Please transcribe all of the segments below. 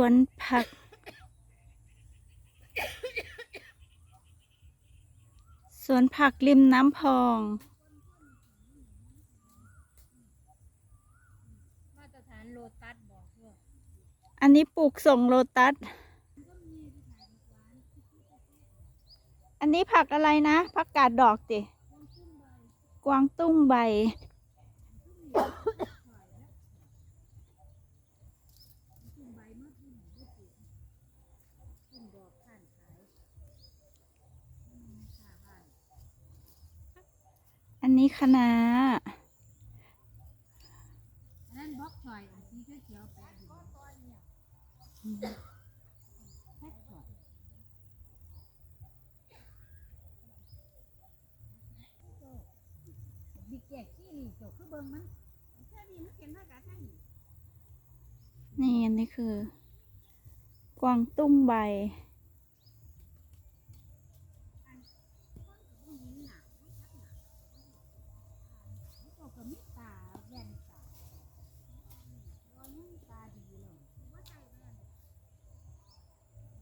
วนผัก สวนผักริมน้ำพอง มาตรฐานโลตัสบอกว่าอันนี้ปลูกส่งโลตัส อันนี้ผักอะไรนะผักกาดดอกติกวางตุ้งใบ ขึ้นดอกข้านขายอืมค่ะค่ะ อั นี้คะน้านั่นบล็อกชอยสีเขียวแปะอยู่แพ็คชอยบิ๊กแจกที่นี่จ้าคือเบิ่งมันแค่นี้มันเขียนภาษาไทยนี่อันนี้คือ กวางตุ้งใบ เจ้าก็มีตาแว่นตาว่ายังตาดีเลยว่าใช่เบิ่ง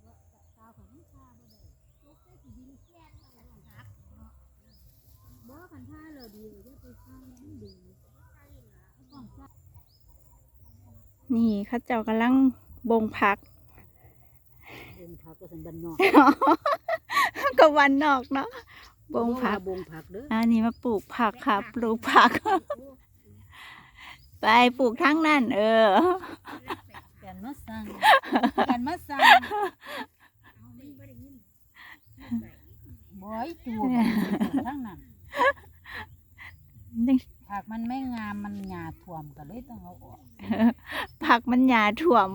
ว่าตาของมันตาบ่ได้ตกได้สิดีแก่นแล้วครับบ่คันท่าเลยดีเลยจะไปฟังมั นดีต้องใช้นี่เข้าเจ้ากำลังบงผักบงผักก็สันบันนอกก็วันนอกเนาะบงผักบงผักเด้ออันนี้มาปลูกผักค่ะปลูกผัก ไปปลูกทั้งนั้นเออกันมาสั่งกันมาสั่งบ่อยตัวทั้งนั้นนี่ ผักมันไม่งามมันหยาท่วมก็เลยต้องเอาออกผักมันหยาถ่วม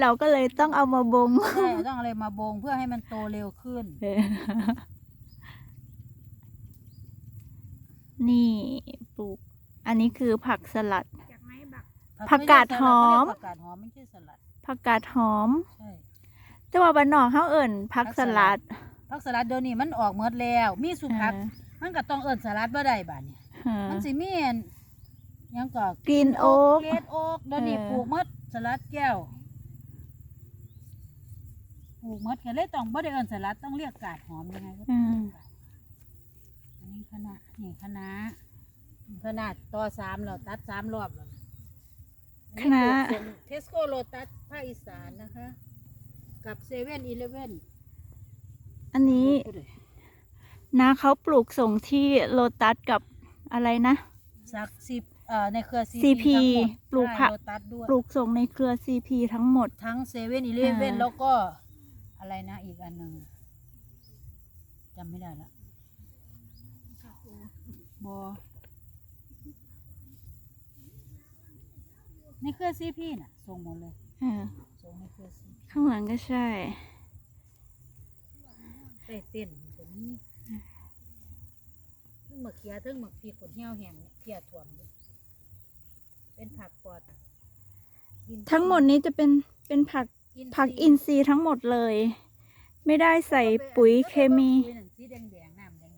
เราก็เลยต้องเอามาบงใช่ต้องเอาอะไรมาบงเพื่อให้มันโตเร็วขึ้นเออนี่ปลูก อันนี้คือผักสลัด ผักกาดหอม ผักกาดหอมไม่ใช่สลัด ผักกาดหอม ใช่แต่ว่าบ้านนอกเขาเอิ่นผักสลัด ผักสลัดเดี๋ยวนี้มันออกหมดแล้ว มีสุผักมันก็ต้องเอิ้นสลัดบ่ได้บาดนี้เออมันสิมีอันหยังก็กรีนโอ๊กเกรดโอ๊กเดี๋ยวนี้เออ ปลูกหมดสลัดแก้วปลูกหมดก็เลยต้องบ่ได้เอิ้นสลัดต้องเรียกกาดหอมยังไงก็อืต้องมเรียกกาดอันนี้คณะนี่คณะคณะต่อสามเราตัดสามรอบแล้วนะคณะ เทสโก้โลตัสภาคอีสานนะคะ กับเซเว่นอีเลเว่นอันนี้นาเขาปลูกส่งที่โลตัสกับ อะไรนะสักสิบเอ่อในเครือ CP ปลูกผักโลตัสด้วยปลูกส่งในเครือ CP ทั้งหมด ทั้งเซเว่นอีเลเว่นอ่า แล้วก็อะไรนะอีกอันหนึ่งจำไม่ได้ละบอในเครือซีพีน่ะส่งหมดเลยเออส่งในเครือซีข้างหลังก็ใช่ เต้เต้นตัวนี้ทั้งห มึกเขียทั้งหมึกพริกขนเหี่ยวแห้งเนี่ยเพียถ่วมอยู่เป็นผักปลอดอินทรีย์ทั้งหมดนี้จะเป็นเป็นผักอินทรีย์ผักอินทรีย์ทั้งหมดเลย ไม่ได้ใส่ปุ๋ยเคมีปุ๋ยนั่นสีแดงๆน้ำแดง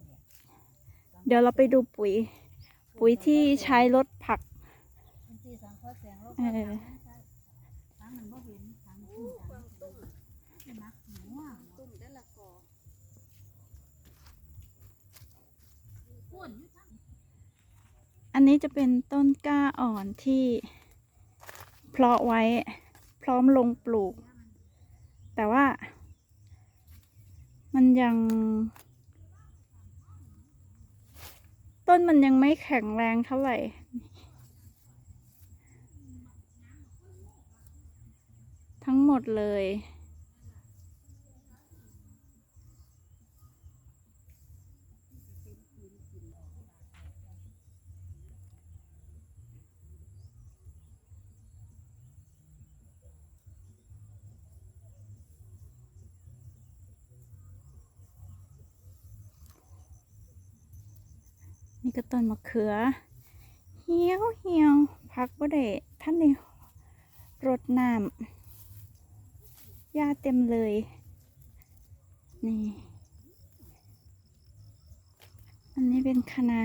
ๆเดี๋ยวเราไปดูปุ๋ย ปุ๋ยที่ใช้ลดผัก อินทรีย์สังเคราะห์แสงแล้วเอก็อทางมันบ่เห็นทางมันขึ้นทางมันบ่เห็นมักหมูอะตุ่มแต่ละกอพ่นอยู่ทาง อันนี้จะเป็นต้นกล้าอ่อนที่เพาะไว้พร้อมลงปลูก แต่ว่า มันยัง ต้นมันยังไม่แข็งแรงเท่าไหร่ ทั้งหมดเลย นี่ก็ต้นมะเขือ เหี่ยวเหี่ยวพักบ่ได้ท่านในรดน้ำหญ้าเต็มเลย นี่ อันนี้เป็นคะน้า